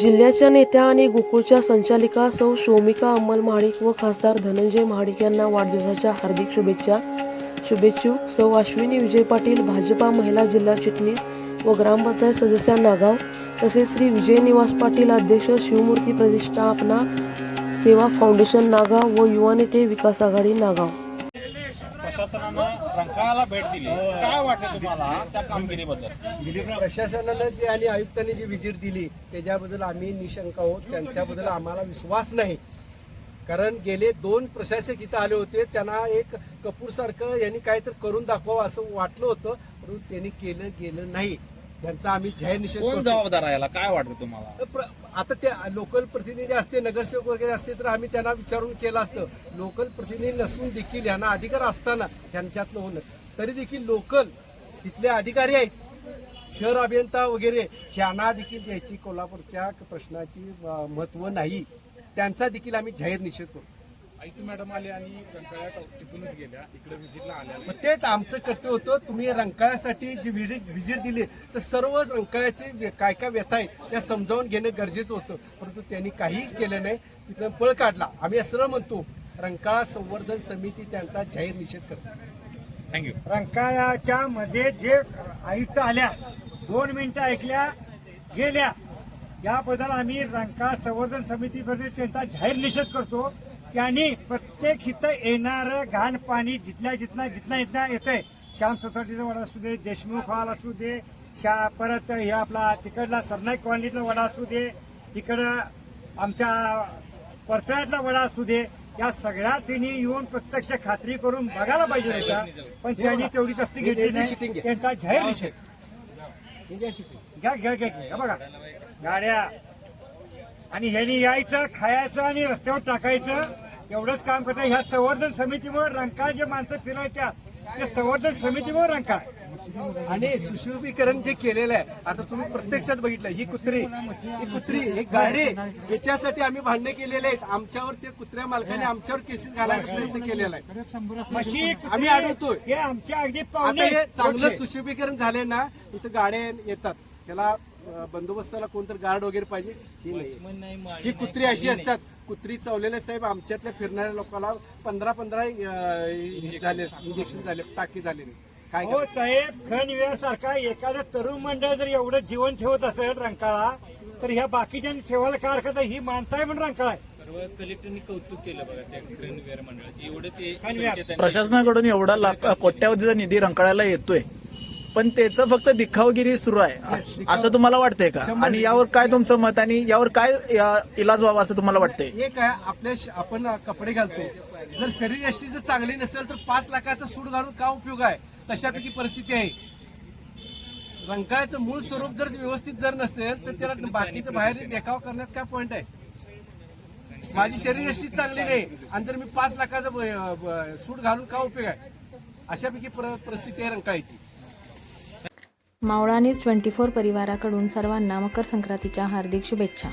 जिल्ह्याच्या नेत्या आणि गोकुळच्या संचालिका सौ शोमिका अंमल महाडिक व खासदार धनंजय महाडिक यांना वाढदिवसाच्या हार्दिक शुभेच्छा. शुभेच्छुक सौ अश्विनी विजय पाटील भाजपा महिला जिल्हा चिटणीस व ग्रामपंचायत सदस्या नागाव तसेच श्री विजय निवास पाटील अध्यक्ष शिवमूर्ती प्रतिष्ठापना सेवा फाउंडेशन नागाव व युवा नेते विकास आघाडी नागाव. प्रशासनानं रंकाळाला भेट दिली. काय वाटतं तुम्हाला त्या कामगिरीबद्दल? प्रशासनानं जे आणि आयुक्तांनी जी विजिट दिली त्याच्याबद्दल आम्ही निशंक आहोत. त्यांच्याबद्दल आम्हाला विश्वास नाही. कारण गेले दोन प्रशासक इथं आले होते. त्यांना एक कपूर सारखं यांनी काहीतरी करून दाखवावं असं वाटलं होतं परंतु त्यांनी केलं गेलं नाही. त्यांचा आम्ही जाहीर निषेध कोण करतो. जबाबदार आहे याला? काय वाटतं तुम्हाला? प्र- आता ते लोकल प्रतिनिधी असते नगरसेवक वगैरे असते तर आम्ही त्यांना विचारून केलं असतं. लोकल प्रतिनिधी नसून देखील यांना अधिकार असताना यांच्यातनं होणं. तरी देखील लोकल तिथले अधिकारी आहेत. शहर अभियंता वगैरे ह्यांना देखील याची कोल्हापूरच्या प्रश्नाची महत्त्व नाही. त्यांचा देखील आम्ही जाहीर निषेध करू आयटी मॅडम आले आणि रंकाळ्या तिथूनच गेल्या. इकडे व्हिजिटला आल्या. मग तेच आमचं कर्तव्य होतं. तुम्ही रंकाळ्यासाठी जी व्हिजिट व्हिजिट दिली तर सर्व रंकाळ्याचे व्य- काय काय व्यथा आहे त्या समजावून घेणं गरजेचं होतं. परंतु त्यांनी काहीही केलं नाही तिथं पळ काढला. आम्ही असं म्हणतो रंकाळा संवर्धन समिती त्यांचा जाहीर निषेध करतो. थँक्यू रंकाळ्याच्या मध्ये जे आयुक्त आल्या दोन मिनिटं ऐकल्या गेल्या याबद्दल आम्ही रंकाळ संवर्धन समितीमध्ये त्यांचा जाहीर निषेध करतो. त्यांनी प्रत्येक इथं येणारं घाण पाणी जिथल्या जिथना जिथना इथना येतंय. श्याम सोसायटीचा वडा असू दे देशमुख हॉल असू दे शा परत हे आपला तिकडला सरनाईक कॉलनीतला वडा असू दे इकडं आमच्या परतळ्यातला वडा असू दे या सगळ्या त्यांनी येऊन प्रत्यक्ष खात्री करून बघायला पाहिजे होता. पण त्यांनी तेवढी तस्ती घेतली नाही. त्यांचा जाहीर निषेध. घ्या घ्या घ्या घ्या. बघा. गाड्या. आणि ह्यांनी यायचं खायचं आणि रस्त्यावर टाकायचं. एवढंच काम करतात ह्या संवर्धन समितीवर रंकाळ जे माणसं फिरायच्या ते संवर्धन समितीवर रंकाळ. आणि सुशोभीकरण जे केलेलं आहे आता तुम्ही प्रत्यक्षात बघितलं ही कुत्री ही कुत्री ही गाडी याच्यासाठी आम्ही भांडणे केलेले आहेत. आमच्यावर ते कुत्र्या मालकाने आमच्यावर केसेस घालायचा प्रयत्न केलेला आहे. आम्ही अडवतोय. हे आमच्या अगदी आता पाहुणे हे चांगलं सुशोभीकरण झाले ना इथं गाड्या येतात. त्याला बंदोबस्ताला कोणतरी गार्ड वगैरे पाहिजे? ही कुत्री अशी असतात. कुत्री चावलेले साहेब आमच्यातल्या फिरणाऱ्या लोकांना पंधरा पंधरा झाले इंजेक्शन झाले टाकी झालेले. काय हो साहेब खन सारखा एखादं तरुण मंडळ जर एवढं जीवन ठेवत असेल रंकाळा तर ह्या बाकीच्यांनी ठेवायला काय हरकत आहे? ही माणसं आहे म्हणून रंकाळा आहे. कलेक्टरनी कौतुक केलं बघा त्या मंडळाचे. एवढं ते प्रशासनाकडून एवढा लाख कोट्यावधीचा निधी रंकाळ्याला येतोय. पण त्याचं फक्त दिखावगिरी सुरू आहे. अस- तुम्हाला वाटतंय का? आणि यावर काय तुमचं मत आणि यावर काय या- इलाज व्हावा असं तुम्हाला वाटतंय? एक आहे आपल्या श- आपण कपडे घालतो. जर शरीर यष्टी जर चांगली नसेल तर पाच लाखाचा सूट घालून का उपयोग आहे? तशापैकी परिस्थिती आहे. रंकाळ्याचं मूळ स्वरूप जर व्यवस्थित जर नसेल तर त्याला बाकीचं बाहेर देखाव करण्यात काय पॉईंट आहे? माझी शरीर यष्टी चांगली नाही आणि जर मी पाच लाखाचा ब- ब- सूट घालून का उपयोग आहे? अशापैकी पर- परिस्थिती आहे रंकाळ्याची. मावळानीज ट्वेंटी फोर परिवाराकडून सर्वांना मकर संक्रांतीच्या हार्दिक शुभेच्छा.